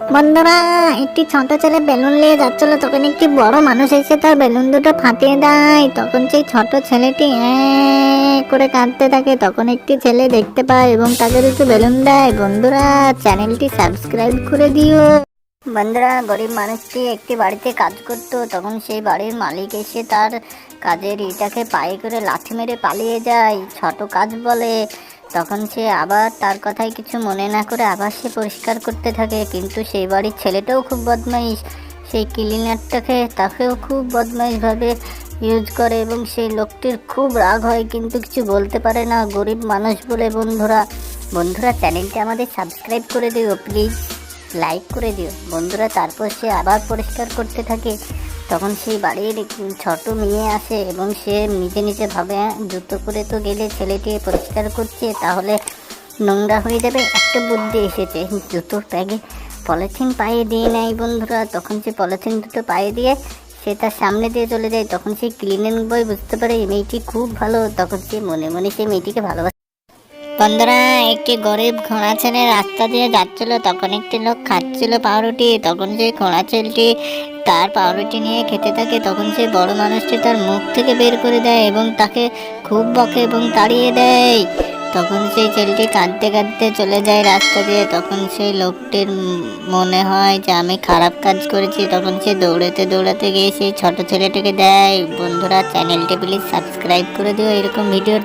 বন্ধুরা, একটি ছোট ছেলে বেলুন নিয়ে যাচ্ছিল। তখন একটি বড় মানুষ এসে তার বেলুন দুটো ফাটিয়ে দেয়। তখন সেই ছোট ছেলেটি করে কাঁদতে থাকে। তখন একটি ছেলে দেখতে পায় এবং তাকে দুটো বেলুন দেয়। বন্ধুরা, চ্যানেলটি সাবস্ক্রাইব করে দিও। বন্ধুরা, গরিব মানুষটি একটি বাড়িতে কাজ করতো। তখন সেই বাড়ির মালিক এসে তার কাজের ইটাকে পায়ে করে লাথি মেরে পালিয়ে যায়। ছোট কাজ বলে তখন সে আবার তার কথায় কিছু মনে না করে আবার সে পরিষ্কার করতে থাকে। কিন্তু সেই বাড়ির ছেলেটাও খুব বদমাইশ। সেই ক্লিনারটাকে তাকেও খুব বদমাইশভাবে ইউজ করে এবং সেই লোকটির খুব রাগ হয়, কিন্তু কিছু বলতে পারে না। গরিব মানুষ বলে বন্ধুরা। বন্ধুরা, চ্যানেলটি আমাদের সাবস্ক্রাইব করে দিও প্লিজ লাইক করে দিও। বন্ধুরা, তারপর সে আবার পরিষ্কার করতে থাকে। তখন সেই বাড়ির ছোট মেয়ে আসে এবং সে নিজে নিজে ভাবে "হ্যাঁ, জুতো করে তো গেলে ছেলেটি পরিষ্কার করছে তাহলে নোংরা হয়ে যাবে। একটা বুদ্ধি এসেছে জুতো প্যাগে পলিথিন পায়ে দিয়ে নেয় বন্ধুরা। তখন সে পলিথিন দুটো পায়ে দিয়ে সে তার সামনে দিয়ে চলে যায়। তখন সেই ক্লিনিং বয় বুঝতে পারে এই মেয়েটি খুব ভালো। তখন সে মনে মনে সেই মেয়েটিকে ভালোবাসে। বন্ধুরা, একটি গরিব ঘোড়া ছেলে রাস্তা দিয়ে যাচ্ছিল, তখন একটি লোক খাচ্ছিল পাউরুটি। তখন সেই ঘোড়া ছেলেটি তার পাউরুটি নিয়ে খেতে থাকে, তখন সেই বড় মানুষটি তার মুখ থেকে বের করে দেয় এবং তাকে খুব বকে এবং তাড়িয়ে দেয়। তখন সেই ছেলেটি কাঁদতে কাঁদতে চলে যায় রাস্তা দিয়ে। তখন সেই লোকটির মনে হয় যে, আমি খারাপ কাজ করেছি। তখন সে দৌড়াতে দৌড়াতে গিয়ে সেই ছোট ছেলেটিকে দেয়। বন্ধুরা, চ্যানেলটি প্লিজ সাবস্ক্রাইব করে দিও। এরকম ভিডিও